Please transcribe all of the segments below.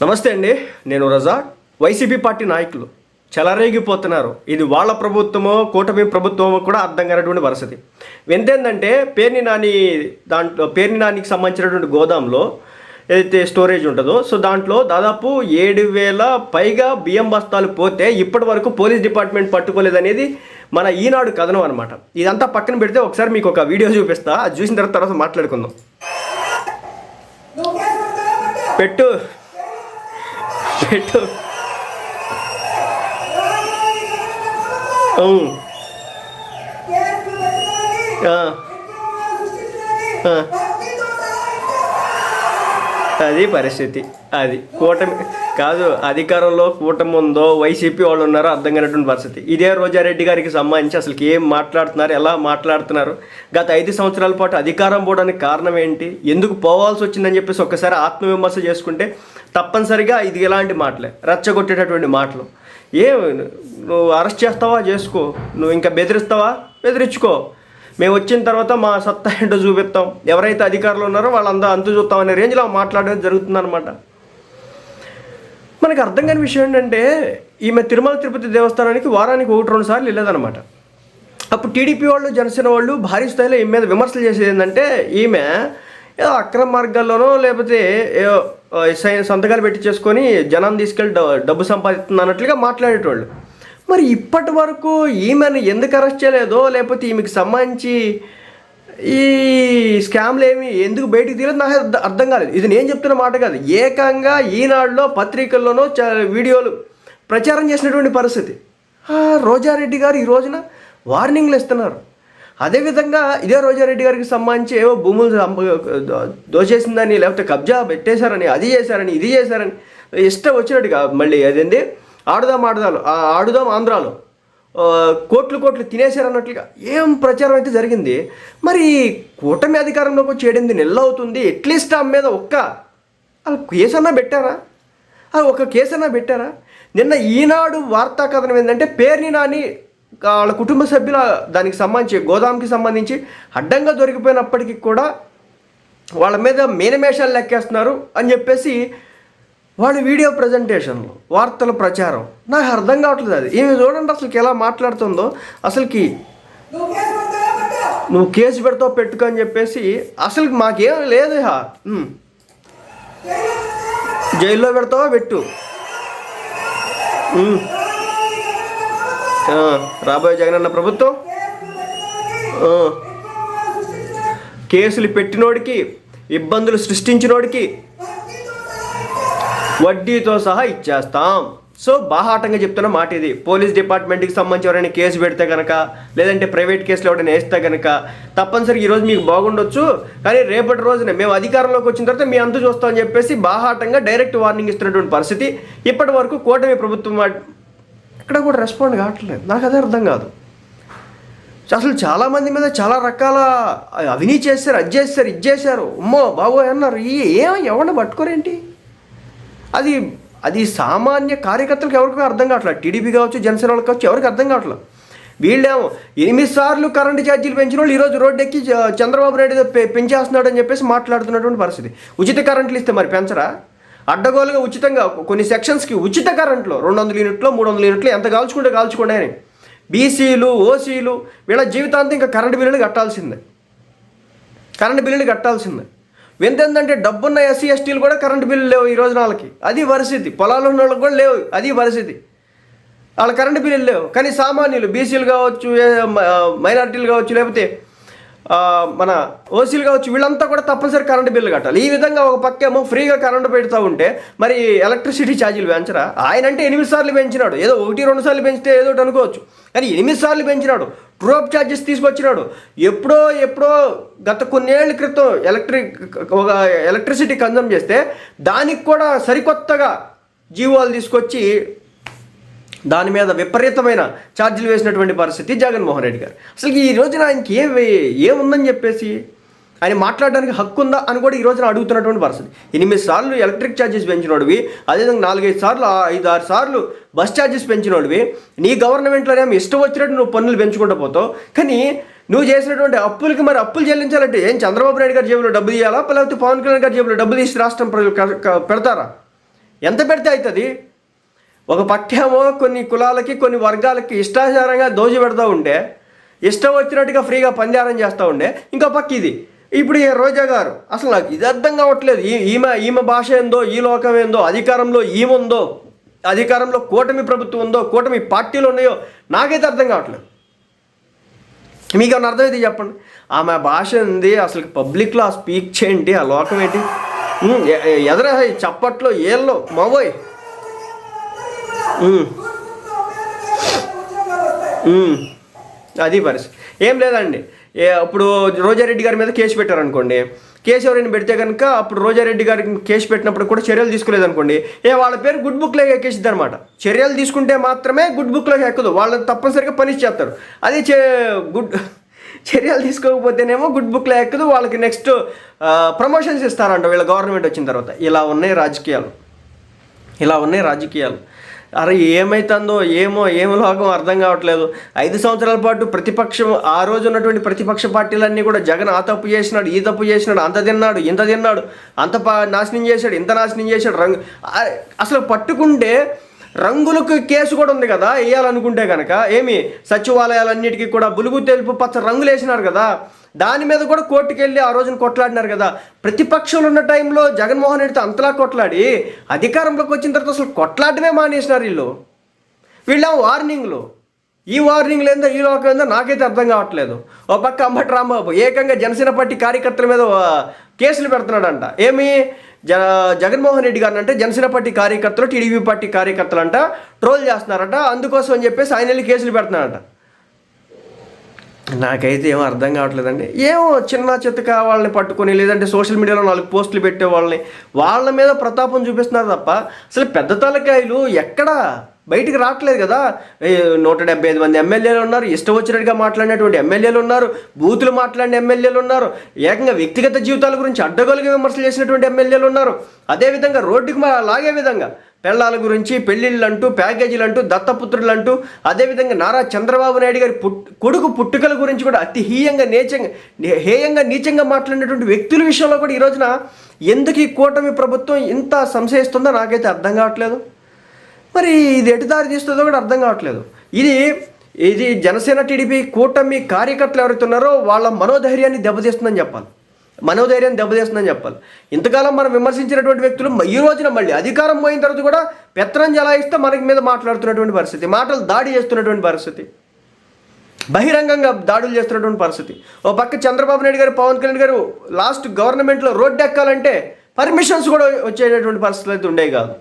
నమస్తే అండి నేను రజా. వైసీపీ పార్టీ నాయకులు. చెలరేగిపోతున్నారు. ఇది వాళ్ళ ప్రభుత్వమో కూటమి ప్రభుత్వమో కూడా అర్థం కానటువంటి పరిస్థితి ఎంతేందంటే పేర్ని నాని దాంట్లో పేర్ని నానికి సంబంధించినటువంటి గోదాంలో ఏదైతే స్టోరేజ్ ఉంటుందో సో దాంట్లో దాదాపు ఏడు వేల పైగా బియ్యం బస్తాలు పోతే ఇప్పటి వరకు పోలీస్ డిపార్ట్మెంట్ పట్టుకోలేదనేది మన ఈనాడు కథనం అనమాట ఇదంతా పక్కన పెడితే ఒకసారి మీకు ఒక వీడియో చూపిస్తా. అది చూసిన తర్వాత తర్వాత మాట్లాడుకుందాం. పెట్టు. పెట్టు. ఆ, అది పరిస్థితి. అది కూటమి కాదు అధికారంలో కూటమి ఉందో వైసీపీ వాళ్ళు ఉన్నారో అర్థం కానటువంటి పరిస్థితి. ఇదే రోజారెడ్డి గారికి సంబంధించి అసలు ఏం మాట్లాడుతున్నారు ఎలా మాట్లాడుతున్నారు? గత ఐదు సంవత్సరాల పాటు అధికారం పోవడానికి కారణం ఏంటి? ఎందుకు పోవాల్సి వచ్చిందని చెప్పేసి ఒక్కసారి ఆత్మవిమర్శ చేసుకుంటే తప్పనిసరిగా ఇది ఎలాంటి మాటలే రచ్చగొట్టేటటువంటి మాటలు. ఏ నువ్వు అరెస్ట్ చేస్తావా? చేసుకో. నువ్వు ఇంకా బెదిరిస్తావా? బెదిరించుకో. మేము వచ్చిన తర్వాత మా సత్తా ఏంటో చూపిస్తాం. ఎవరైతే అధికారులు ఉన్నారో వాళ్ళందరూ అంతు చూస్తాం అనే రేంజ్లో మాట్లాడడం జరుగుతుందన్నమాట. మనకు అర్థం కాని విషయం ఏంటంటే ఈమె తిరుమల తిరుపతి దేవస్థానానికి వారానికి ఒకటి రెండు సార్లు వెళ్ళేదన్నమాట. అప్పుడు టీడీపీ వాళ్ళు జనసేన వాళ్ళు భారీ స్థాయిలో ఈమె మీద విమర్శలు చేసేది ఏంటంటే ఈమె ఏదో అక్రమ మార్గాల్లోనో లేకపోతే సంతకాలు పెట్టి చేసుకొని జనం తీసుకెళ్ళి డ- డబ్బు సంపాదిస్తుంది అన్నట్లుగా మాట్లాడేటోళ్ళు. మరి ఇప్పటి వరకు ఈమెను ఎందుకు అరెస్ట్ చేయలేదో లేకపోతే ఈమెకి సంబంధించి ఈ స్కామ్లు ఏమి ఎందుకు బయటికి తీయలేదు నాకు అర్థం కాలేదు. ఇది నేను చెప్తున్న మాట కాదు. ఏకంగా ఈనాడులో పత్రికల్లోనో చ వీడియోలు ప్రచారం చేసినటువంటి పరిస్థితి. ఆ, రోజారెడ్డి గారు ఈ రోజున వార్నింగ్లు ఇస్తున్నారు. అదేవిధంగా ఇదే రోజారెడ్డి గారికి సంబంధించి ఏవో భూములు దోచేసిందని లేకపోతే కబ్జా పెట్టేశారని అది చేశారని ఇది చేశారని ఇష్టం వచ్చినట్టుగా మళ్ళీ అదేంటి ఆడుదాం ఆడుదాలు ఆడుదాం ఆంధ్రాలో. కోట్లు కోట్లు కోట్లు తినేశారన్నట్లుగా ఏం ప్రచారం అయితే జరిగింది? మరి కూటమి అధికారంలోకి వచ్చి ఏడింది నెల అవుతుంది ఎట్లీస్ట్ ఆమె మీద ఒక్క వాళ్ళు కేసు అన్నా పెట్టారా? అది ఒక కేసు అన్నా పెట్టారా? నిన్న ఈనాడు వార్తా కథనం ఏంటంటే పేర్ని నాని వాళ్ళ కుటుంబ సభ్యుల దానికి సంబంధించి గోదాంకి సంబంధించి అడ్డంగా దొరికిపోయినప్పటికీ కూడా వాళ్ళ మీద మేనమేషాలు లెక్కేస్తున్నారు అని చెప్పేసి వాడి వీడియో ప్రజెంటేషన్లు వార్తల ప్రచారం. నాకు అర్థం కావట్లేదు అది. ఈమె చూడండి అసలుకి ఎలా మాట్లాడుతుందో. అసలుకి నువ్వు కేసు పెడతావు పెట్టుకో అని చెప్పేసి అసలు మాకేం లేదు హా జైల్లో పెడతావా? పెట్టు. రాబోయే జగనన్న ప్రభుత్వం. కేసులు పెట్టినోడికి ఇబ్బందులు సృష్టించినోడికి వడ్డీతో సహా ఇచ్చేస్తాం. సో బాహాటంగా చెప్తున్న మాట ఇది. పోలీస్ డిపార్ట్మెంట్కి సంబంధించి ఎవరైనా కేసు పెడితే కనుక లేదంటే ప్రైవేట్ కేసులు ఎవరైనా వేస్తే కనుక తప్పనిసరిగా ఈరోజు మీకు బాగుండొచ్చు. కానీ రేపటి రోజున మేము అధికారంలోకి వచ్చిన తర్వాత మీ అంతు చూస్తామని చెప్పేసి బాహాటంగా డైరెక్ట్ వార్నింగ్ ఇస్తున్నటువంటి పరిస్థితి. ఇప్పటి వరకు కూటమి ప్రభుత్వం ఇక్కడ ఎక్కడ కూడా రెస్పాండ్ కావట్లేదు. నాకు అదే అర్థం కాదు. అసలు చాలా మంది మీద చాలా రకాల అవినీతి చేశారు అది చేశారు ఇది చేశారు. అమ్మో బాబోయ్ అన్నారు. ఈ ఏం ఎవరిని పట్టుకోరేంటి? అది అది సామాన్య కార్యకర్తలకు ఎవరికి అర్థం కావట్లేదు. టీడీపీ కావచ్చు జనసేన వాళ్ళకి కావచ్చు ఎవరికి అర్థం కావట్లేదు. వీళ్ళేమో ఎనిమిది సార్లు కరెంటు ఛార్జీలు పెంచిన వాళ్ళు ఈరోజు రోడ్డు ఎక్కి చంద్రబాబు నాయుడు పె- పెంచేస్తున్నాడు అని చెప్పేసి మాట్లాడుతున్నటువంటి పరిస్థితి. ఉచిత కరెంట్లు ఇస్తే మరి పెంచరా? అడ్డగోలుగా ఉచితంగా కొన్ని సెక్షన్స్కి ఉచిత కరెంట్లో రెండు వందల యూనిట్లో మూడు వందల యూనిట్లో ఎంత కాల్చుకుంటే కాల్చుకోండి అని బీసీలు ఓసీలు వీళ్ళ జీవితాంతం ఇంకా కరెంటు బిల్లులు కట్టాల్సిందే. కరెంటు బిల్లులు కట్టాల్సిందే. వింతేందంటే డబ్బున్న ఎస్సీ ఎస్టీలు కూడా కరెంటు బిల్లు లేవు ఈ రోజు వాళ్ళకి అది పరిస్థితి. పొలాలు ఉన్న వాళ్ళకి కూడా లేవు. అది పరిస్థితి. వాళ్ళ కరెంటు బిల్లు లేవు. కానీ సామాన్యులు బీసీలు కావచ్చు మైనార్టీలు కావచ్చు లేకపోతే మన ఓసీలు కావచ్చు వీళ్ళంతా కూడా తప్పనిసరి కరెంటు బిల్లు కట్టాలి. ఈ విధంగా ఒక పక్కేమో ఫ్రీగా కరెంటు పెడతా ఉంటే మరి ఎలక్ట్రిసిటీ ఛార్జీలు పెంచరా? ఆయన అంటే ఎనిమిది సార్లు పెంచినాడు. ఏదో ఒకటి రెండు సార్లు పెంచితే ఏదో ఒకటి అనుకోవచ్చు. కానీ ఎనిమిది సార్లు పెంచినాడు. ట్రోప్ ఛార్జెస్ తీసుకొచ్చినాడు. ఎప్పుడో ఎప్పుడో గత కొన్నేళ్ళ క్రితం ఎలక్ట్రిక్ ఒక ఎలక్ట్రిసిటీ కన్జమ్ చేస్తే దానికి కూడా సరికొత్తగా జీవోలు తీసుకొచ్చి దాని మీద విపరీతమైన ఛార్జీలు వేసినటువంటి పరిస్థితి జగన్మోహన్ రెడ్డి గారు. అసలు ఈ రోజున ఆయనకి ఏం ఏముందని చెప్పేసి ఆయన మాట్లాడడానికి హక్కు ఉందా అని కూడా ఈ రోజున అడుగుతున్నటువంటి పరిస్థితి. ఎనిమిది సార్లు ఎలక్ట్రిక్ ఛార్జెస్ పెంచినోడివి అదేవిధంగా నాలుగైదు సార్లు ఐదు ఆరు సార్లు బస్ ఛార్జెస్ పెంచినోడివి. నీ గవర్నమెంట్లోనేమో ఇష్టం వచ్చినట్టు నువ్వు పన్నులు పెంచుకుంటూ పోతావు. కానీ నువ్వు చేసినటువంటి అప్పులకి మరి అప్పులు చెల్లించాలంటే ఏం చంద్రబాబు నాయుడు గారి జేబులో డబ్బు ఇవ్వాలా లేకపోతే పవన్ కళ్యాణ్ గారి జేబులో డబ్బు తీసి రాష్ట్రం ప్రజలు పెడతారా? ఎంత పెడితే అవుతుంది ఒక పక్షేమో కొన్ని కులాలకి కొన్ని వర్గాలకి ఇష్టాచారంగా దోచి పెడతా ఉంటే ఇష్టం వచ్చినట్టుగా ఫ్రీగా పందారం చేస్తూ ఉండే. ఇంకో పక్క ఇది. ఇప్పుడు ఈ రోజా గారు అసలు నాకు ఇది అర్థం కావట్లేదు. ఈ ఈమె ఈమె భాష ఏందో ఈ లోకం ఏందో అధికారంలో ఈముందో అధికారంలో కూటమి ప్రభుత్వం ఉందో కూటమి పార్టీలు ఉన్నాయో నాకైతే అర్థం కావట్లేదు. మీకు ఏమైనా అర్థమైతే చెప్పండి. ఆమె భాష ఉంది అసలు పబ్లిక్లో ఆ స్పీక్ చేయండి ఆ లోకం ఏంటి? ఎదర చప్పట్లో ఏళ్ళో? మావోయ్ అది పరిస్థితి. ఏం లేదండి. ఏ ఇప్పుడు రోజారెడ్డి గారి మీద కేసు పెట్టారనుకోండి. కేసు ఎవరైనా పెడితే కనుక అప్పుడు రోజారెడ్డి గారికి కేసు పెట్టినప్పుడు కూడా చర్యలు తీసుకోలేదనుకోండి. ఏ వాళ్ళ పేరు గుడ్ బుక్లో ఎక్కేసిద్ది అనమాట చర్యలు తీసుకుంటే మాత్రమే గుడ్ బుక్లో ఎక్కదు. వాళ్ళని తప్పనిసరిగా పనిష్ చేస్తారు. అది చే గుడ్ చర్యలు తీసుకోకపోతేనేమో గుడ్ బుక్లో ఎక్కదు. వాళ్ళకి నెక్స్ట్ ప్రమోషన్స్ ఇస్తారంట వీళ్ళ గవర్నమెంట్ వచ్చిన తర్వాత. ఇలా ఉన్నాయి రాజకీయాలు. ఇలా ఉన్నాయి రాజకీయాలు. అరే ఏమైతుందో ఏమో ఏమో లోకం అర్థం కావట్లేదు. ఐదు సంవత్సరాల పాటు ప్రతిపక్షం ఆ రోజు ఉన్నటువంటి ప్రతిపక్ష పార్టీలన్నీ కూడా జగన్ ఆ తప్పు చేసినాడు ఈ తప్పు చేసినాడు అంత తిన్నాడు ఇంత తిన్నాడు అంత పా నాశనం చేశాడు ఇంత నాశనం చేశాడు రంగు అసలు పట్టుకుంటే రంగులకు కేసు కూడా ఉంది కదా వేయాలనుకుంటే కనుక ఏమి? సచివాలయాలన్నిటికీ కూడా బులుగు తెలుపు పచ్చ రంగులు వేసినారు కదా. దాని మీద కూడా కోర్టుకు వెళ్ళి ఆ రోజున కొట్లాడినారు కదా. ప్రతిపక్షంలో ఉన్న టైంలో జగన్మోహన్ రెడ్డితో అంతలా కొట్లాడి అధికారంలోకి వచ్చిన తర్వాత అసలు కొట్లాడమే మానేసినారు వీళ్ళు. వీళ్ళ వార్నింగ్లు. ఈ వార్నింగ్లు ఏందో ఈ లోకం ఏందో నాకైతే అర్థం కావట్లేదు. ఓ పక్క అంబటి రాంబాబు ఏకంగా జనసేన పార్టీ కార్యకర్తల మీద కేసులు పెడుతున్నాడంట. ఏమి? జ జగన్మోహన్ రెడ్డి గారిని అంటే జనసేన పార్టీ కార్యకర్తలు టీడీపీ పార్టీ కార్యకర్తలు అంట ట్రోల్ చేస్తున్నారట. అందుకోసం అని చెప్పేసి ఆయన వెళ్ళి కేసులు పెడుతున్నారంట. నాకైతే ఏమో అర్థం కావట్లేదండి. ఏమో చిన్న చిత్తక వాళ్ళని పట్టుకొని లేదంటే సోషల్ మీడియాలో నాలుగు పోస్టులు పెట్టే వాళ్ళని వాళ్ళ మీద ప్రతాపం చూపిస్తున్నారు తప్ప అసలు పెద్ద తలకాయలు ఎక్కడ? బయటికి రావట్లేదు కదా. నూట డెబ్బై ఐదు మంది ఎమ్మెల్యేలు ఉన్నారు ఇష్టం వచ్చినట్టుగా మాట్లాడినటువంటి ఎమ్మెల్యేలు ఉన్నారు బూతులు మాట్లాడిన ఎమ్మెల్యేలు ఉన్నారు ఏకంగా వ్యక్తిగత జీవితాల గురించి అడ్డగోలుగా విమర్శలు చేసినటువంటి ఎమ్మెల్యేలు ఉన్నారు. అదేవిధంగా రోడ్డుకి లాగే విధంగా పెళ్ళాల గురించి పెళ్ళిళ్ళు అంటూ ప్యాకేజీలు అంటూ దత్తపుత్రులు అంటూ అదేవిధంగా నారా చంద్రబాబు నాయుడు గారి పుట్ కొడుకు పుట్టుకల గురించి కూడా అతి హీయంగా నీచంగా హేయంగా నీచంగా మాట్లాడినటువంటి వ్యక్తుల విషయంలో కూడా ఈ రోజున ఎందుకు ఈ కూటమి ప్రభుత్వం ఇంత సంశయిస్తుందో నాకైతే అర్థం కావట్లేదు. మరి ఇది ఎటు దారి తీస్తుందో కూడా అర్థం కావట్లేదు. ఇది ఇది జనసేన టీడీపీ కూటమి కార్యకర్తలు ఎవరైతే ఉన్నారో వాళ్ళ మనోధైర్యాన్ని దెబ్బతీస్తుందని చెప్పాలి. మనోధైర్యం దెబ్బతీస్తుందని చెప్పాలి. ఇంతకాలం మనం విమర్శించినటువంటి వ్యక్తులు ఈ రోజున మళ్ళీ అధికారం పోయిన తర్వాత కూడా పెత్తనం జలాయిస్తే మనకి మీద మాట్లాడుతున్నటువంటి పరిస్థితి మాటలు దాడి చేస్తున్నటువంటి పరిస్థితి బహిరంగంగా దాడులు చేస్తున్నటువంటి పరిస్థితి. ఓ పక్క చంద్రబాబు నాయుడు గారు పవన్ కళ్యాణ్ గారు లాస్ట్ గవర్నమెంట్లో రోడ్డు ఎక్కాలంటే పర్మిషన్స్ కూడా వచ్చేటటువంటి పరిస్థితులు అయితే ఉండేవి కాదు.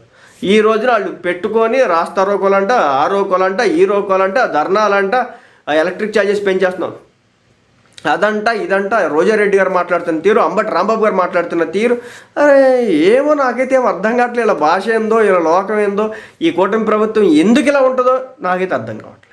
ఈ రోజున వాళ్ళు పెట్టుకొని రాస్తా రోకోలంట ఆ రోకోలంట ఈ రోకోలంట ధర్నాలంట ఎలక్ట్రిక్ ఛార్జెస్ పెంచేస్తున్నాం అదంట ఇదంట రోజారెడ్డి గారు మాట్లాడుతున్న తీరు అంబటి రాంబాబు గారు మాట్లాడుతున్న తీరు. అరే ఏమో నాకైతే ఏం అర్థం కావట్లేదు ఇలా భాష ఏందో ఇలా లోకం ఏందో ఈ కూటమి ప్రభుత్వం ఎందుకు ఇలా ఉంటుందో నాకైతే అర్థం కావట్లేదు.